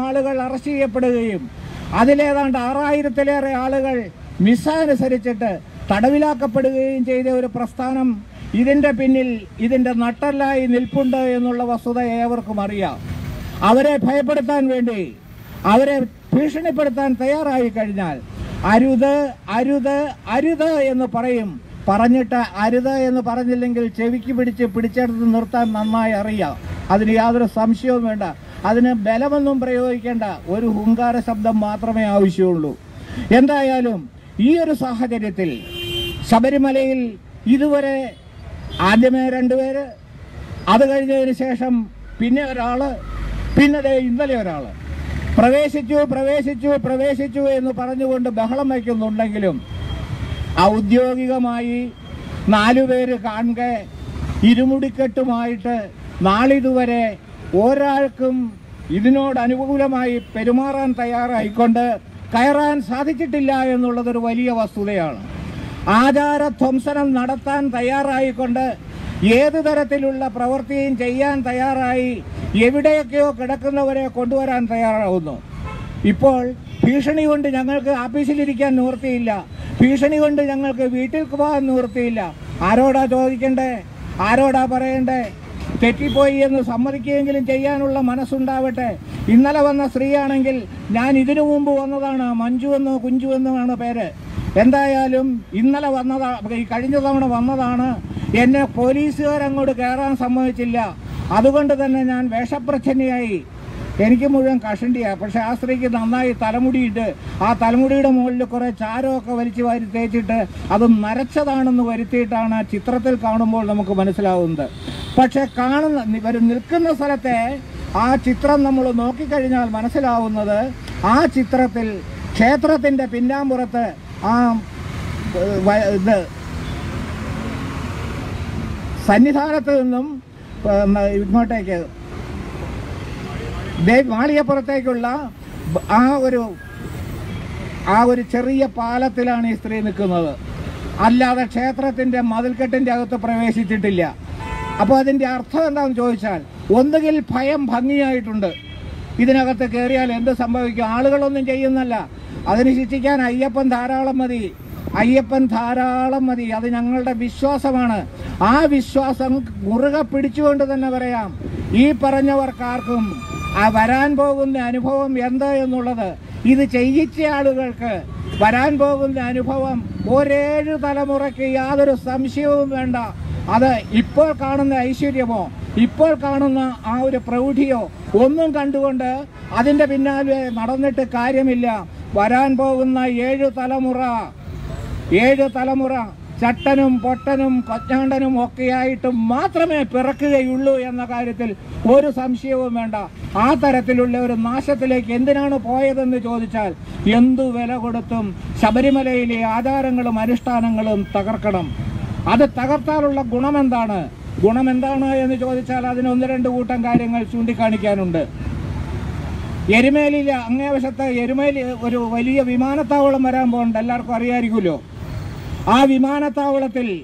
ആളുകൾ അറസ്റ്റ് ചെയ്യപ്പെടുകയും അതിലേതാണ്ട് ആറായിരത്തിലേറെ ആളുകൾ മിസ്സാനുസരിച്ചിട്ട് തടവിലാക്കപ്പെടുകയും ചെയ്ത ഒരു പ്രസ്ഥാനം ഇതിന്റെ പിന്നിൽ ഇതിന്റെ നട്ടല്ലായി നിൽപ്പുണ്ട് എന്നുള്ള വസ്തുത ഏവർക്കും അറിയാം. അവരെ ഭയപ്പെടുത്താൻ വേണ്ടി അവരെ ഭീഷണിപ്പെടുത്താൻ തയ്യാറായി കഴിഞ്ഞാൽ അരുത് അരുത് അരുത് എന്ന് പറയും. പറഞ്ഞിട്ട് അരുത് എന്ന് പറഞ്ഞില്ലെങ്കിൽ ചെവിക്ക് പിടിച്ച് പിടിച്ചെടുത്ത് നിർത്താൻ നന്നായി അറിയാം. അതിന് യാതൊരു സംശയവും വേണ്ട. അതിന് ബലമൊന്നും പ്രയോഗിക്കേണ്ട ഒരു ഹുങ്കാര ശബ്ദം മാത്രമേ ആവശ്യമുള്ളൂ. എന്തായാലും ഈ ഒരു സാഹചര്യത്തിൽ ശബരിമലയിൽ ഇതുവരെ ആദ്യമേ രണ്ടുപേര് അത് കഴിഞ്ഞതിന് ശേഷം പിന്നെ ഒരാൾ പിന്നെ ഇന്നലെ ഒരാൾ പ്രവേശിച്ചു പ്രവേശിച്ചു പ്രവേശിച്ചു എന്ന് പറഞ്ഞുകൊണ്ട് ബഹളം വയ്ക്കുന്നുണ്ടെങ്കിലും ഔദ്യോഗികമായി നാലുപേര് കാണുക ഇരുമുടിക്കെട്ടുമായിട്ട് നാളിതുവരെ ഒരാൾക്കും ഇതിനോട് അനുകൂലമായി പെരുമാറാൻ തയ്യാറായിക്കൊണ്ട് കയറാൻ സാധിച്ചിട്ടില്ല എന്നുള്ളതൊരു വലിയ വസ്തുതയാണ്. ആചാരധ്വംസനം നടത്താൻ തയ്യാറായിക്കൊണ്ട് ഏത് തരത്തിലുള്ള പ്രവൃത്തിയും ചെയ്യാൻ തയ്യാറായി എവിടെയൊക്കെയോ കിടക്കുന്നവരെ കൊണ്ടുവരാൻ തയ്യാറാവുന്നു. ഇപ്പോൾ ഭീഷണി കൊണ്ട് ഞങ്ങൾക്ക് ആഫീസിലിരിക്കാൻ നിവൃത്തിയില്ല. ഭീഷണി കൊണ്ട് ഞങ്ങൾക്ക് വീട്ടിൽ പോകാൻ നിവൃത്തിയില്ല. ആരോടാ ചോദിക്കണ്ടേ? ആരോടാ പറയണ്ടേ? തെറ്റിപ്പോയി എന്ന് സമ്മതിക്കുകയെങ്കിലും ചെയ്യാനുള്ള മനസ്സുണ്ടാവട്ടെ. ഇന്നലെ വന്ന സ്ത്രീയാണെങ്കിൽ ഞാൻ ഇതിനു മുമ്പ് വന്നതാണ്. മഞ്ജു എന്നോ കുഞ്ചു എന്നുമാണ് പേര്. എന്തായാലും ഇന്നലെ വന്നതാ ഈ കഴിഞ്ഞ തവണ വന്നതാണ്. എന്നെ പോലീസുകാരങ്ങോട്ട് കയറാൻ സമ്മതിച്ചില്ല. അതുകൊണ്ട് തന്നെ ഞാൻ വേഷപ്രച്ഛന്നയായി എനിക്ക് മുഴുവൻ കഷണ്ടിയാ. പക്ഷേ ആ സ്ത്രീക്ക് നന്നായി തലമുടിയിട്ട് ആ തലമുടിയുടെ മുകളിൽ കുറെ ചാരമൊക്കെ വലിച്ചു വാരി തേച്ചിട്ട് അത് നരച്ചതാണെന്ന് വരുത്തിയിട്ടാണ് ചിത്രത്തിൽ കാണുമ്പോൾ നമുക്ക് മനസ്സിലാവുന്നത്. പക്ഷെ കാണുന്ന ഇവർ നിൽക്കുന്ന സ്ഥലത്തെ ആ ചിത്രം നമ്മൾ നോക്കിക്കഴിഞ്ഞാൽ മനസ്സിലാവുന്നത് ആ ചിത്രത്തിൽ ക്ഷേത്രത്തിന്റെ പിന്നാമ്പുറത്ത് ആ ഇത് സന്നിധാനത്ത് നിന്നും ഇങ്ങോട്ടേക്ക് മാളികപ്പുറത്തേക്കുള്ള ആ ഒരു ആ ഒരു ചെറിയ പാലത്തിലാണ് ഈ സ്ത്രീ നിൽക്കുന്നത്. അല്ലാതെ ക്ഷേത്രത്തിന്റെ മതിൽക്കെട്ടിന്റെ അകത്ത് പ്രവേശിച്ചിട്ടില്ല. അപ്പോൾ അതിന്റെ അർത്ഥം എന്താണെന്ന് ചോദിച്ചാൽ ഒന്നുകിൽ ഭയം ഭംഗിയായിട്ടുണ്ട്. ഇതിനകത്ത് കയറിയാൽ എന്ത് സംഭവിക്കും? ആളുകളൊന്നും ചെയ്യുന്നല്ല അതിന് ശിക്ഷിക്കാൻ അയ്യപ്പൻ ധാരാളം മതി. അയ്യപ്പൻ ധാരാളം മതി. അത് ഞങ്ങളുടെ വിശ്വാസമാണ്. ആ വിശ്വാസം മുറുകെ പിടിച്ചുകൊണ്ട് തന്നെ പറയാം. ഈ പറഞ്ഞവർക്കാർക്കും ആ വരാൻ പോകുന്ന അനുഭവം എന്ത് എന്നുള്ളത്? ഇത് ചെയ്യിച്ച ആളുകൾക്ക് വരാൻ പോകുന്ന അനുഭവം ഒരേഴ് തലമുറയ്ക്ക് യാതൊരു സംശയവും വേണ്ട. അത് ഇപ്പോൾ കാണുന്ന ഐശ്വര്യമോ ഇപ്പോൾ കാണുന്ന ആ ഒരു പ്രൗഢിയോ ഒന്നും കണ്ടുകൊണ്ട് അതിന്റെ പിന്നാലെ നടന്നിട്ട് കാര്യമില്ല. വരാൻ പോകുന്ന ഏഴ് തലമുറ ഏഴ് തലമുറ ചട്ടനും പൊട്ടനും കൊച്ചാണ്ടനും ഒക്കെയായിട്ട് മാത്രമേ പിറക്കുകയുള്ളൂ എന്ന കാര്യത്തിൽ ഒരു സംശയവും വേണ്ട. ആ തരത്തിലുള്ള ഒരു നാശത്തിലേക്ക് എന്തിനാണ് പോയതെന്ന് ചോദിച്ചാൽ എന്തു വില കൊടുത്തും ശബരിമലയിലെ ആചാരങ്ങളും അനുഷ്ഠാനങ്ങളും തകർക്കണം. അത് തകർത്താലുള്ള ഗുണം എന്താണ് എന്ന് ചോദിച്ചാൽ അതിന് ഒന്ന് രണ്ട് കൂട്ടം കാര്യങ്ങൾ ചൂണ്ടിക്കാണിക്കാനുണ്ട്. എരുമേലിയിലെ അങ്ങേവശത്ത് എരുമേലി ഒരു വലിയ വിമാനത്താവളം വരാൻ പോകുന്നുണ്ട് എല്ലാവർക്കും അറിയാമായിരിക്കുമല്ലോ ആ വിമാനത്താവളത്തിൽ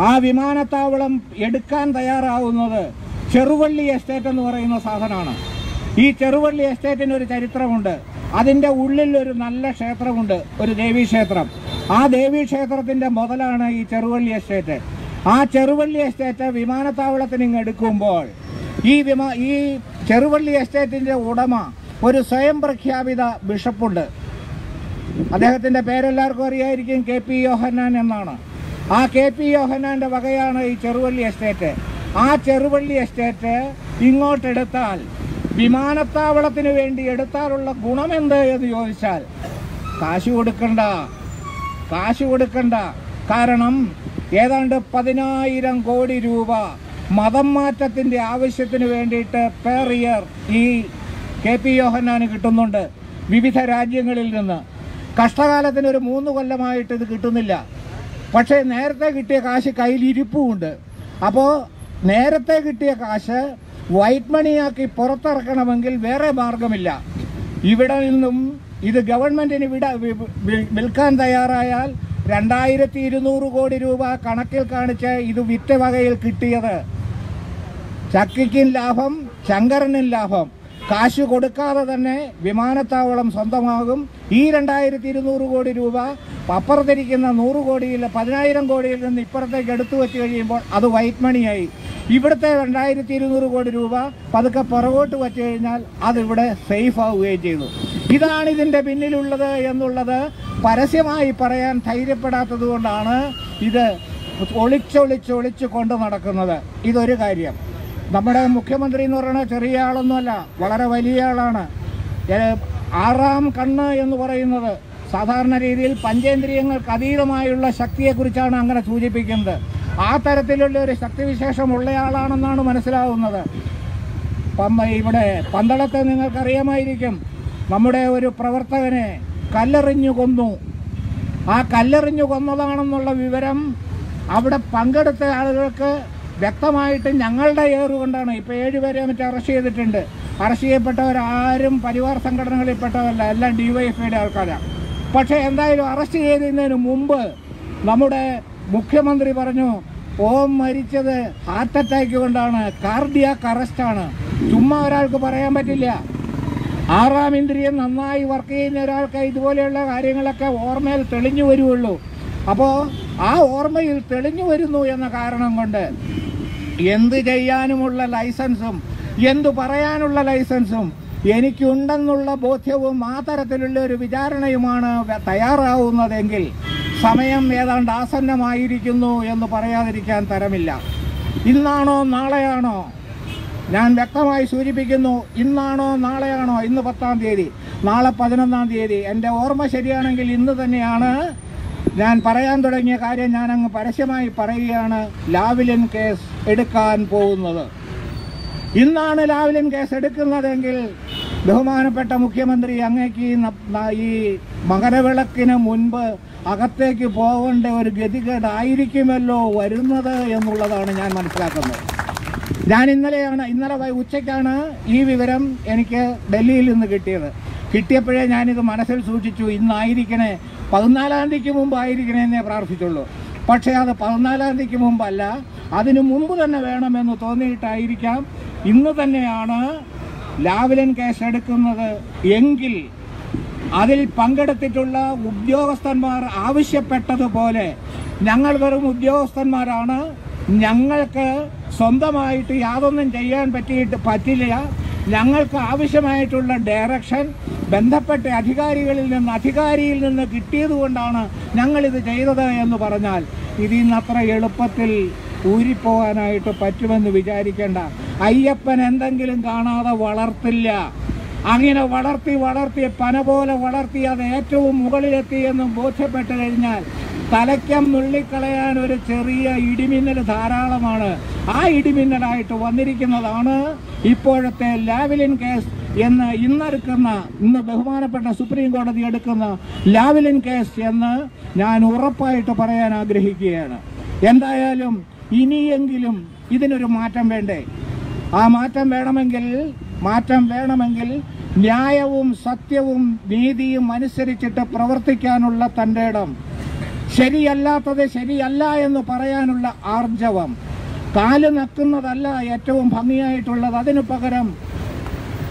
ആ വിമാനത്താവളം എടുക്കാൻ തയ്യാറാവുന്നത് ചെറുവള്ളി എസ്റ്റേറ്റ് എന്ന് പറയുന്ന സാധനമാണ്. ഈ ചെറുവള്ളി എസ്റ്റേറ്റിന് ഒരു ചരിത്രമുണ്ട്. അതിന്റെ ഉള്ളിൽ ഒരു നല്ല ക്ഷേത്രമുണ്ട്. ഒരു ദേവീ ക്ഷേത്രം. ആ ദേവി ക്ഷേത്രത്തിന്റെ മുതലാണ് ഈ ചെറുവള്ളി എസ്റ്റേറ്റ്. ആ ചെറുവള്ളി എസ്റ്റേറ്റ് വിമാനത്താവളത്തിന് ഇങ്ങ് എടുക്കുമ്പോൾ ഈ വിമാ ഈ ചെറുവള്ളി എസ്റ്റേറ്റിന്റെ ഉടമ ഒരു സ്വയം പ്രഖ്യാപിത ബിഷപ്പുണ്ട്. അദ്ദേഹത്തിന്റെ പേരെല്ലാവർക്കും അറിയായിരിക്കും കെ പി യോഹന്നാൻ എന്നാണ്. ആ കെ പി യോഹന്നാന്റെ വകയാണ് ഈ ചെറുവള്ളി എസ്റ്റേറ്റ്. ആ ചെറുവള്ളി എസ്റ്റേറ്റ് ഇങ്ങോട്ടെടുത്താൽ വിമാനത്താവളത്തിന് വേണ്ടി എടുത്താലുള്ള ഗുണമെന്ത് എന്ന് ചോദിച്ചാൽ കാശ് കൊടുക്കണ്ട. കാശ് കൊടുക്കണ്ട. കാരണം ഏതാണ്ട് പതിനായിരം കോടി രൂപ മതം മാറ്റത്തിന്റെ ആവശ്യത്തിന് വേണ്ടിയിട്ട് പെർ ഇയർ ഈ കെ പി യോഹന്നാന് കിട്ടുന്നുണ്ട് വിവിധ രാജ്യങ്ങളിൽ നിന്ന്. കഷ്ടകാലത്തിന് ഒരു മൂന്ന് കൊല്ലമായിട്ട് ഇത് കിട്ടുന്നില്ല. പക്ഷേ നേരത്തെ കിട്ടിയ കാശ് കയ്യിൽ ഇരിപ്പുമുണ്ട്. അപ്പോൾ നേരത്തെ കിട്ടിയ കാശ് വൈറ്റ് മണിയാക്കി പുറത്തിറക്കണമെങ്കിൽ വേറെ മാർഗമില്ല. ഇവിടെ നിന്നും ഇത് ഗവൺമെന്റിന് വിട വിൽക്കാൻ തയ്യാറായാൽ രണ്ടായിരത്തി ഇരുന്നൂറ് കോടി രൂപ കണക്കിൽ കാണിച്ച് ഇത് വിറ്റ വകയിൽ കിട്ടിയത്. ചക്കിക്കും ലാഭം ശങ്കരനും ലാഭം. കാശ് കൊടുക്കാതെ തന്നെ വിമാനത്താവളം സ്വന്തമാകും. ഈ രണ്ടായിരത്തി ഇരുന്നൂറ് കോടി രൂപ അപ്പുറത്തിരിക്കുന്ന നൂറ് കോടിയിൽ പതിനായിരം കോടിയിൽ നിന്ന് ഇപ്പുറത്തേക്ക് എടുത്തു വെച്ച് കഴിയുമ്പോൾ അത് വൈറ്റ് മണിയായി. ഇവിടുത്തെ രണ്ടായിരത്തി ഇരുന്നൂറ് കോടി രൂപ പതുക്കെ പുറകോട്ട് വച്ചു കഴിഞ്ഞാൽ അതിവിടെ സേഫ് ആവുകയും ചെയ്തു. ഇതാണ് ഇതിന്റെ പിന്നിലുള്ളത് എന്നുള്ളത് പരസ്യമായി പറയാൻ ധൈര്യപ്പെടാത്തത് കൊണ്ടാണ് ഇത് ഒളിച്ചൊളിച്ചൊളിച്ച് കൊണ്ട് നടക്കുന്നത്. ഇതൊരു കാര്യം. നമ്മുടെ മുഖ്യമന്ത്രി എന്ന് പറയുന്നത് ചെറിയ ആളൊന്നുമല്ല വളരെ വലിയ ആളാണ്. ആറാം കണ്ണ് എന്ന് പറയുന്നത് സാധാരണ രീതിയിൽ പഞ്ചേന്ദ്രിയങ്ങൾക്ക് അതീതമായുള്ള ശക്തിയെക്കുറിച്ചാണ് അങ്ങനെ സൂചിപ്പിക്കുന്നത്. ആ തരത്തിലുള്ള ഒരു ശക്തിവിശേഷം ഉള്ളയാളാണെന്നാണ് മനസ്സിലാവുന്നത് ഇവിടെ പന്തളത്തെ നിങ്ങൾക്കറിയാമായിരിക്കും നമ്മുടെ ഒരു പ്രവർത്തകനെ കല്ലെറിഞ്ഞു കൊന്നു. ആ കല്ലെറിഞ്ഞു കൊന്നതാണെന്നുള്ള വിവരം അവിടെ പങ്കെടുത്ത ആളുകൾക്ക് വ്യക്തമായിട്ട് ഞങ്ങളുടെ ഏറുകൊണ്ടാണ്. ഇപ്പോൾ ഏഴുപേരെ മറ്റേ അറസ്റ്റ് ചെയ്തിട്ടുണ്ട്. അറസ്റ്റ് ചെയ്യപ്പെട്ടവരാരും പരിവാർ സംഘടനകളിൽപ്പെട്ടവരല്ല എല്ലാം ഡിവൈഎഫ്ഐയുടെ ആൾക്കാരാണ് പക്ഷേ എന്തായാലും അറസ്റ്റ് ചെയ്തതിന് മുമ്പ് നമ്മുടെ മുഖ്യമന്ത്രി പറഞ്ഞു ഓം മരിച്ചത് ഹാർട്ട് അറ്റാക്ക് കൊണ്ടാണ്. കാർഡിയാക്ക് അറസ്റ്റാണ്. ചുമ്മാ ഒരാൾക്ക് പറയാൻ പറ്റില്ല. ആറാം ഇന്ദ്രിയം നന്നായി വർക്ക് ചെയ്യുന്ന ഒരാൾക്ക് ഇതുപോലെയുള്ള കാര്യങ്ങളൊക്കെ ഓർമ്മയിൽ തെളിഞ്ഞു വരുള്ളൂ അപ്പോൾ ആ ഓർമ്മയിൽ തെളിഞ്ഞു വരുന്നു എന്ന കാരണം കൊണ്ട് എന്ത് ചെയ്യാനുമുള്ള ലൈസൻസും എന്തു പറയാനുള്ള ലൈസൻസും എനിക്കുണ്ടെന്നുള്ള ബോധ്യവും ആ തരത്തിലുള്ള ഒരു വിചാരണയുമാണ് തയ്യാറാവുന്നതെങ്കിൽ സമയം ഏതാണ്ട് ആസന്നമായിരിക്കുന്നു എന്ന് പറയാതിരിക്കാൻ തരമില്ല. ഇന്നാണോ നാളെയാണോ? ഞാൻ വ്യക്തമായി സൂചിപ്പിക്കുന്നു ഇന്നാണോ നാളെയാണോ ഇന്ന് പത്താം തീയതി നാളെ പതിനൊന്നാം തീയതി. എന്റെ ഓർമ്മ ശരിയാണെങ്കിൽ ഇന്ന് തന്നെയാണ്. ഞാൻ പറയാൻ തുടങ്ങിയ കാര്യം ഞാൻ അങ്ങ് പരസ്യമായി പറയുകയാണ്. ലാവിലിൻ കേസ് എടുക്കാൻ പോകുന്നത്. ഇന്നാണ് ലാവിലിൻ കേസ് എടുക്കുന്നതെങ്കിൽ ബഹുമാനപ്പെട്ട മുഖ്യമന്ത്രി അങ്ങേക്ക് ഈ മകരവിളക്കിന് മുൻപ് അകത്തേക്ക് പോകേണ്ട ഒരു ഗതികേടായിരിക്കുമല്ലോ വരുന്നത് എന്നുള്ളതാണ് ഞാൻ മനസ്സിലാക്കുന്നത്. ഞാൻ ഇന്നലെയാണ് ഇന്നലെ ഉച്ചയ്ക്കാണ് ഈ വിവരം എനിക്ക് ഡൽഹിയിൽ നിന്ന് കിട്ടിയത്. കിട്ടിയപ്പോഴേ ഞാനിത് മനസ്സിൽ സൂക്ഷിച്ചു ഇന്നായിരിക്കണേ പതിനാലാം തീയതിക്ക് മുമ്പായിരിക്കണേ എന്നേ പ്രാർത്ഥിച്ചുള്ളൂ. പക്ഷേ അത് പതിനാലാം തീയതിക്ക് മുമ്പല്ല അതിനു മുമ്പ് തന്നെ വേണമെന്ന് തോന്നിയിട്ടായിരിക്കാം. ഇന്ന് തന്നെയാണ് ലാവ്ലിൻ കേസ് എടുക്കുന്നത് എങ്കിൽ അതിൽ പങ്കെടുത്തിട്ടുള്ള ഉദ്യോഗസ്ഥന്മാർ ആവശ്യപ്പെട്ടതുപോലെ ഞങ്ങൾ വെറും ഉദ്യോഗസ്ഥന്മാരാണ് ഞങ്ങൾക്ക് സ്വന്തമായിട്ട് യാതൊന്നും ചെയ്യാൻ പറ്റിയിട്ട് പറ്റില്ല. ഞങ്ങൾക്ക് ആവശ്യമായിട്ടുള്ള ഡയറക്ഷൻ ബന്ധപ്പെട്ട അധികാരികളിൽ നിന്ന് അധികാരിയിൽ നിന്ന് കിട്ടിയതുകൊണ്ടാണ് ഞങ്ങളിത് ചെയ്തത് എന്ന് പറഞ്ഞാൽ ഇതിൽ നിന്നത്ര എളുപ്പത്തിൽ ഊരിപ്പോകാനായിട്ട് പറ്റുമെന്ന് വിചാരിക്കേണ്ട. അയ്യപ്പൻ എന്തെങ്കിലും കാണാതെ വളർത്തില്ല. അങ്ങനെ വളർത്തി വളർത്തി പന പോലെ വളർത്തി അത് ഏറ്റവും മുകളിലെത്തി എന്നും ബോധ്യപ്പെട്ട് കഴിഞ്ഞാൽ തലയ്ക്കം മുള്ളിക്കളയാൻ ഒരു ചെറിയ ഇടിമിന്നൽ ധാരാളമാണ്. ആ ഇടിമിന്നലായിട്ട് വന്നിരിക്കുന്നതാണ് ഇപ്പോഴത്തെ ലാവിലിൻ കേസ് എന്ന് ഇന്നെടുക്കുന്ന ഇന്ന് ബഹുമാനപ്പെട്ട സുപ്രീം കോടതി എടുക്കുന്ന ലാവലിൻ കേസ് എന്ന് ഞാൻ ഉറപ്പായിട്ട് പറയാൻ ആഗ്രഹിക്കുകയാണ്. എന്തായാലും ഇനിയെങ്കിലും ഇതിനൊരു മാറ്റം വേണ്ടേ? ആ മാറ്റം വേണമെങ്കിൽ മാറ്റം വേണമെങ്കിൽ ന്യായവും സത്യവും നീതിയും അനുസരിച്ചിട്ട് പ്രവർത്തിക്കാനുള്ള തന്റെ ഇടം. ശരിയല്ലാത്തത് ശരിയല്ല എന്ന് പറയാനുള്ള ആർജവം. കാൽ നക്കുന്നതല്ല ഏറ്റവും ഭംഗിയായിട്ടുള്ളത്. അതിനു പകരം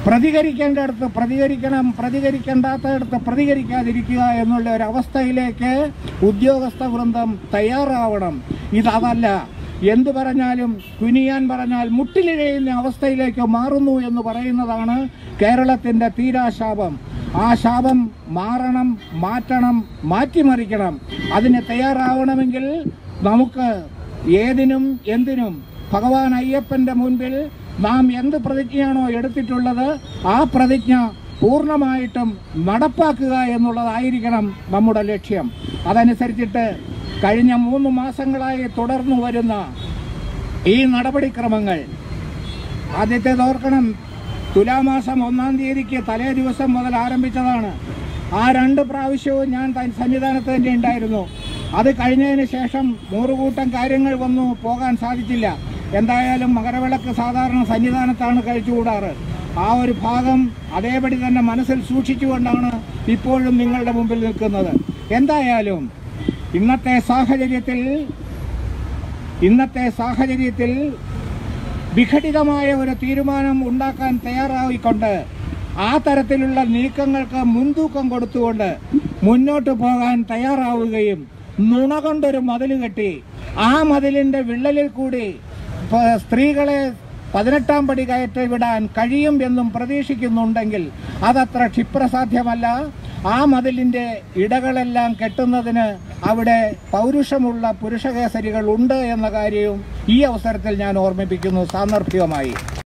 പ്രതികരിക്കേണ്ടടുത്ത് പ്രതികരിക്കണം പ്രതികരിക്കേണ്ടാത്തടത്ത് പ്രതികരിക്കാതിരിക്കുക എന്നുള്ള ഒരു അവസ്ഥയിലേക്ക് ഉദ്യോഗസ്ഥ വൃന്ദം തയ്യാറാവണം. ഇതല്ല എന്തു പറഞ്ഞാലും കുനിയാൻ പറഞ്ഞാൽ മുട്ടിലിഴയുന്ന അവസ്ഥയിലേക്ക് മാറുന്നു എന്ന് പറയുന്നതാണ് കേരളത്തിന്റെ തീരാശാപം. ആ ശാപം മാറണം മാറ്റണം മാറ്റിമറിക്കണം. അതിന് തയ്യാറാവണമെങ്കിൽ നമുക്ക് ഏതിനും എന്തിനും ഭഗവാൻ അയ്യപ്പന്റെ മുൻപിൽ നാം എന്ത് പ്രതിജ്ഞയാണോ എടുത്തിട്ടുള്ളത് ആ പ്രതിജ്ഞ പൂർണമായിട്ടും നടപ്പാക്കുക എന്നുള്ളതായിരിക്കണം നമ്മുടെ ലക്ഷ്യം. അതനുസരിച്ചിട്ട് കഴിഞ്ഞ മൂന്ന് മാസങ്ങളായി തുടർന്നു വരുന്ന ഈ നടപടിക്രമങ്ങൾ ആദ്യത്തെ ഓർക്കണം. തുലാമാസം ഒന്നാം തീയതിക്ക് തലേ ദിവസം മുതൽ ആരംഭിച്ചതാണ്. ആ രണ്ട് പ്രാവശ്യവും ഞാൻ സന്നിധാനത്ത് തന്നെ ഉണ്ടായിരുന്നു. അത് കഴിഞ്ഞതിന് ശേഷം നൂറുകൂട്ടം കാര്യങ്ങൾ വന്നു പോകാൻ സാധിച്ചില്ല. എന്തായാലും മകരവിളക്ക് സാധാരണ സന്നിധാനത്താണ് കഴിച്ചുകൂടാറ്. ആ ഒരു ഭാഗം അതേപടി തന്നെ മനസ്സിൽ സൂക്ഷിച്ചുകൊണ്ടാണ് ഇപ്പോഴും നിങ്ങളുടെ മുമ്പിൽ നിൽക്കുന്നത്. എന്തായാലും ഇന്നത്തെ സാഹചര്യത്തിൽ ഇന്നത്തെ സാഹചര്യത്തിൽ വിഘടിതമായ ഒരു തീരുമാനം ഉണ്ടാക്കാൻ തയ്യാറായിക്കൊണ്ട് ആ തരത്തിലുള്ള നീക്കങ്ങൾക്ക് മുൻതൂക്കം കൊടുത്തുകൊണ്ട് മുന്നോട്ട് പോകാൻ തയ്യാറാവുകയും നുണ കൊണ്ടൊരു മതിൽ കെട്ടി ആ മതിലിന്റെ വിള്ളലിൽ കൂടി സ്ത്രീകളെ പതിനെട്ടാം പടി കയറ്റി വിടാൻ കഴിയും എന്നും പ്രതീക്ഷിക്കുന്നുണ്ടെങ്കിൽ അതത്ര ക്ഷിപ്രസാധ്യമല്ല. ആ മതിലിന്റെ ഇടകളെല്ലാം കെട്ടുന്നതിന് അവിടെ പൗരുഷമുള്ള പുരുഷകേസരികൾ ഉണ്ട് എന്ന കാര്യവും ഈ അവസരത്തിൽ ഞാൻ ഓർമ്മിപ്പിക്കുന്നു സാന്ദർഭികമായി.